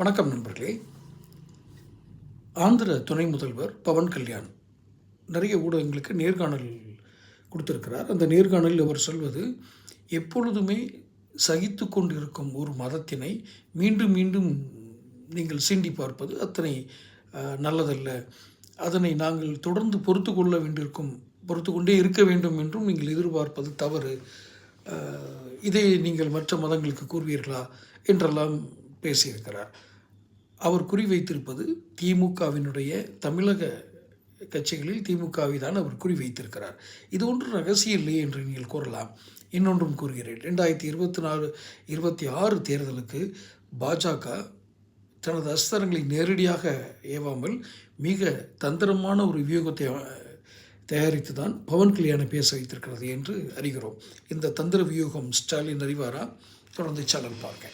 வணக்கம் நண்பர்களே. ஆந்திர துணை முதல்வர் பவன் கல்யாண். நிறைய ஊடகங்களுக்கு நேர்காணல் கொடுத்திருக்கிறார். அந்த நேர்காணலில் அவர் சொல்வது எப்பொழுதுமே சகித்து கொண்டிருக்கும் ஒரு மதத்தினை மீண்டும் மீண்டும் நீங்கள் சீண்டி பார்ப்பது அத்தனை நல்லதல்ல. அதனை நாங்கள் தொடர்ந்து பொறுத்து கொள்ள வேண்டியிருக்கும் பொறுத்து கொண்டே இருக்க வேண்டும் என்றும் நீங்கள் எதிர்பார்ப்பது தவறு. இதை நீங்கள் மற்ற மதங்களுக்கு கூறுவீர்களா? என்றெல்லாம் பேசியிருக்கிறார். அவர் குறிவைத்திருப்பது திமுகவினுடைய தமிழக கட்சிகளில் திமுகவை தான் அவர் குறிவைத்திருக்கிறார் இது ஒன்று ரகசியம் இல்லை என்று நீங்கள் கூறலாம். இன்னொன்றும் கூறுகிறேன். ரெண்டாயிரத்தி இருபத்தி நாலு இருபத்தி ஆறு தேர்தலுக்கு பாஜக தனது அஸ்திரங்களை நேரடியாக ஏவாமல் மிக தந்திரமான ஒரு வியூகத்தை தயாரித்து தான் பவன் கல்யாணம் பேச வைத்திருக்கிறது என்று அறிகிறோம். இந்த தந்திர வியூகம் ஸ்டாலின் அறிவாரா? தொடர்ந்து சேனல் பார்க்க.